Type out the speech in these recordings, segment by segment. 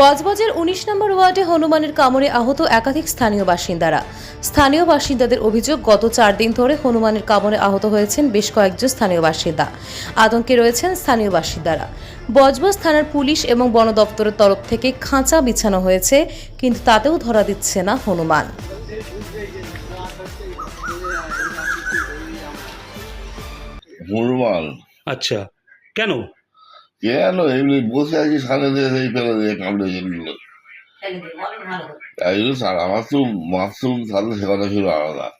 বজবজের উনিশ নম্বর ওয়ার্ডে হনুমানের কামড়ে আহত একাধিক স্থানীয় বাসিন্দারা। স্থানীয় বাসিন্দাদের অভিযোগ, গত চার দিন ধরে হনুমানের কামড়ে আহত হয়েছেন বেশ কয়েকজন স্থানীয় বাসিন্দা। আতঙ্কে রয়েছেন স্থানীয় বাসিন্দারা। বজবজ থানার পুলিশ এবং বন দপ্তরের তরফ থেকে খাঁচা বিছানো হয়েছে, কিন্তু তাতেও ধরা দিচ্ছে না হনুমান। হনুমান আচ্ছা কেন? কেন এমনি বসে আছি সামনে দিয়ে সেই ফেলে দিয়ে কামড়ে যেগুলো তাই স্যার আমার তো মাশরুম সাথে সে কথা ছিল আলাদা।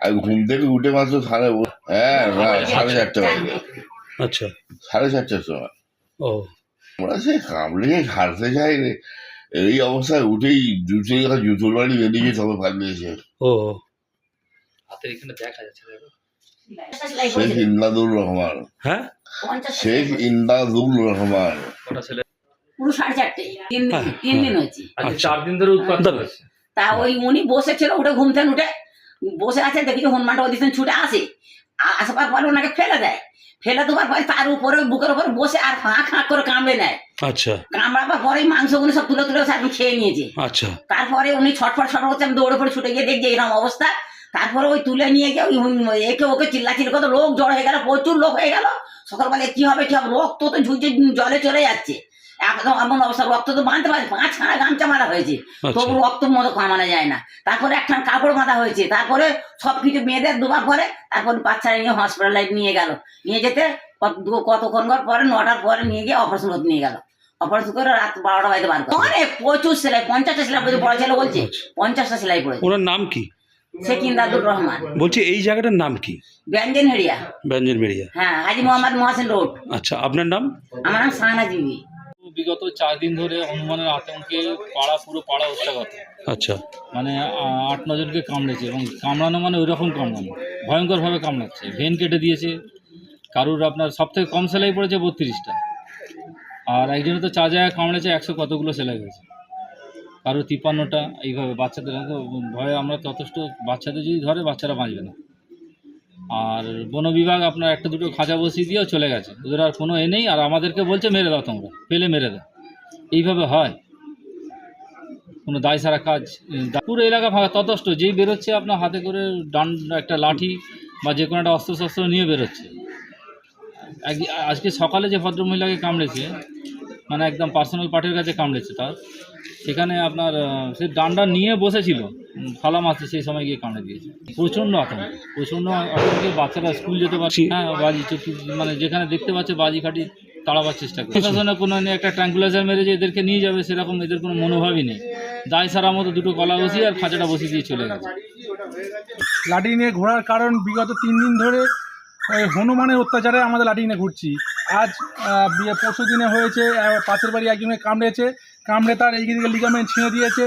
আমি ঘুম থেকে উঠে মাত্র সাড়ে হ্যাঁ সাড়ে চারটে বাজে। আচ্ছা। সাড়ে চারটের সময়। ও। আমরা সে কামড়ে ছাড়তে চাই রে। এই অবস্থায় উঠেই জুতো জুতোর বাড়ি বেরিয়ে সবে ফাঁক দিয়েছে ও। হাতের এখানে দেখা যাচ্ছে দেখো। শেখ রহমান। হ্যাঁ? শেখ রহমান। কটা ছেলে? পুরো সাড়ে চারটে। তিন দিন হ্যাঁ, তিন দিন হয়েছে। আচ্ছা। চার দিন ধরে উৎপাত। তা ওই উনি বসেছিল উঠে ঘুমতেন উঠে। বসে আছে দেখি হনুমানটা ওই দিন ছুটে আসে। আসবার পরে ওনাকে ফেলে দেয়। ফেলে দেওয়ার পরে তার উপরে বুকের উপরে বসে আর ফাঁক ফাঁক করে কামড়ে নেয়। আচ্ছা। কামড়াবার পরে মাংসগুলো সব তুলে তুলে সব খেয়ে নিয়েছে। আচ্ছা। তারপরে উনি ছটফট ছটফট আমি দৌড়ে পড়ে ছুটে গিয়ে দেখছি এরকম অবস্থা। তারপরে ওই তুলে নিয়ে গিয়ে ওই একে ওকে চিল্লাচিল্লি কত লোক জড় হয়ে গেল প্রচুর লোক হয়ে গেল। সকালবেলা কি হবে কি হবে? রক্ত তো ঝুঁচে জলে চলে যাচ্ছে। একদম এমন অবস্থা রক্ত তো বাঁধতে পারে পাঁচ খানা গামছা মারা হয়েছে। আচ্ছা। তবু রক্ত মতো কামানো যায় না। তারপরে একটা কাপড় বাঁধা হয়েছে। তারপরে সব কিছু মেয়েদের দুবার পরে তারপর বাচ্চারা নিয়ে হসপিটালে নিয়ে গেল। নিয়ে যেতে কত- কতক্ষণ পর পরে নটার পরে নিয়ে গিয়ে অপারেশন হতে নিয়ে গেল। অপারেশন করে রাত বারোটা বাজতে বার করে অনেক প্রচুর সেলাই পঞ্চাশটা সেলাই পড়েছে বড় ছেলে বলছে। আচ্ছা। পঞ্চাশটা সেলাই পড়েছে। ওনার নাম কি? সে কিন্দাদুর রহমান। বলছি এই জায়গাটার নাম কি? ব্যঞ্জন হেড়িয়া। ব্যঞ্জন মেরিয়া হ্যাঁ হাজি মোহাম্মদ মহাসেন রোড। আচ্ছা আপনার নাম? আমার নাম সাহানা জিবি বিগত চার দিন ধরে হনুমানের আতঙ্কে পাড়া পুরো পাড়া অত্যাগত আচ্ছা। মানে আট নজনকে কামড়েছে এবং কামড়ানো মানে ওই রকম কামড়ানো। ভয়ঙ্করভাবে কামড়াচ্ছে। ভেন কেটে দিয়েছে। কারুর আপনার সব থেকে কম সেলাই পড়েছে বত্রিশটা। আর একজনে তো চার জায়গায় কামড়েছে একশো কতগুলো সেলাই হয়েছে। কারও তিপ্পান্নটা এইভাবে বাচ্চাদের ভয়ে আমরা যথেষ্ট বাচ্চাদের যদি ধরে, বাচ্চারা বাঁচবে না। আর বন বিভাগ আপনার একটা দুটো খাঁচা বসিয়ে দিয়েও চলে গেছে। ওদের আর কোনো এ নেই, আর আমাদেরকে বলছে, মেরে দাও তোমরা পেলে মেরে দাও। এইভাবে হয়। কোনো দায় সারা কাজ, পুরো এলাকা ফাঁকা ততষ্ট যেই বেরোচ্ছে আপনার হাতে করে ডান একটা লাঠি বা যে কোনো একটা অস্ত্র শস্ত্র নিয়ে বেরোচ্ছে। আজকে সকালে যে ভদ্রমহিলাকে কামড়েছে মানে একদম পার্সোনাল পার্টির কাছে কামড়েছে তার। সেখানে আপনার সে ডান্ডা নিয়ে বসেছিল। থালা মারছে সেই সময় গিয়ে কামড়ে দিয়েছে। প্রচণ্ড আতঙ্ক, প্রচণ্ড আতঙ্কে। বাচ্চারা স্কুল যেতে পারছে হ্যাঁ বাজি মানে যেখানে দেখতে পাচ্ছে বাজি খাটি তাড়াবার চেষ্টা করছে। প্রশাসনে কোনো নিয়ে একটা ট্রাঙ্কুলাইজার মেরে যে এদেরকে নিয়ে যাবে, সেরকম এদের কোনো মনোভাবই নেই। দায় সারা মতো দুটো কলা বসিয়ে আর খাঁচাটা বসিয়ে দিয়ে চলে গেছে। লাঠি নিয়ে ঘোরার কারণ বিগত তিন দিন ধরে হনুমানের অত্যাচারে আমাদের লাঠি নিয়ে ঘুরছি। আজ পরশু দিনে হয়েছে পাশের বাড়ি একজনের কামড়েছে। কামড়ে তার এই দিকে লিগামেন্ট ছিঁড়ে দিয়েছে,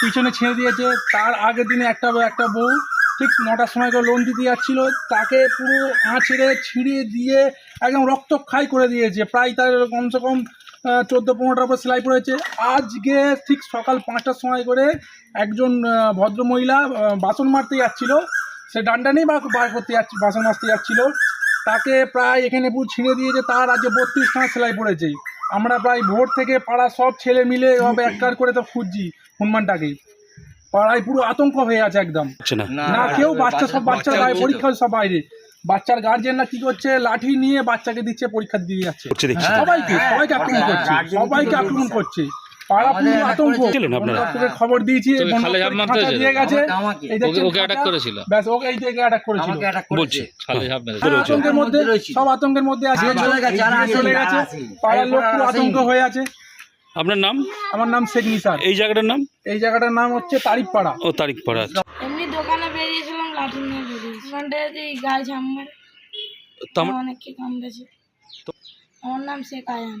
পিছনে ছিঁড়ে দিয়েছে। তার আগের দিনে একটা একটা বউ, ঠিক নটার সময় করে লোন দিতে যাচ্ছিল। তাকে পুরো আঁচড়ে ছিঁড়িয়ে দিয়ে একদম রক্তক্ষয় করে দিয়েছে। প্রায় তার কমসে কম চোদ্দ পনেরোটার উপর সেলাই পড়েছে। আজকে ঠিক সকাল পাঁচটার সময় করে একজন ভদ্রমহিলা বাসন মারতে যাচ্ছিল। সে ডান্ডা নেই বা করতে যাচ্ছি, বাসন মারতে যাচ্ছিল। তাকে প্রায় এখানে পুরো ছিঁড়ে দিয়েছে তার আজকে বত্রিশ খানা সেলাই পড়েছে। আমরা প্রায় ভোর থেকে পাড়া সব ছেলে মিলে এভাবে একটার করে তো খুঁজছি হনুমানটাকে। পাড়ায় পুরো আতঙ্ক হয়ে আছে একদম। না। না কেউ বাচ্চা সব বাচ্চার বাইরে পরীক্ষা সব বাইরে। বাচ্চার গার্জেনরা কি করছে লাঠি নিয়ে বাচ্চাকে দিচ্ছে পরীক্ষা দিয়ে যাচ্ছে। সবাইকে সবাইকে আক্রমণ করছে সবাইকে আক্রমণ করছে। পাড়া পুরো আতঙ্ক। ছিলেন আপনারা? বন খবর দিয়েছি খালে ঝাঁপ মারতে দিয়ে গেছে। ওকে অ্যাটাক করেছিল? ব্যাস ওকে এই থেকে অ্যাটাক করেছিল। বলছি খালে ঝাঁপ মেরেছে হ্যাঁ, আতঙ্কের মধ্যে সব আতঙ্কের মধ্যে আছে। চলে গেছে, চলে গেছে। পাড়ার লোক পুরো আতঙ্ক হয়ে আছে। আপনার নাম? আমার নাম শেখ নিসার। এই জায়গাটার নাম? এই জায়গাটার নাম হচ্ছে তারিফ পাড়া ও তারিখ পড়া আচ্ছা। এমনি দোকানে বেরিয়েছিলাম লাঠি নিয়ে বেরিয়েছি গায়ে ঝাম মারে আমার অনেককে কামড়েছে। আমার নাম শেখ আয়ান।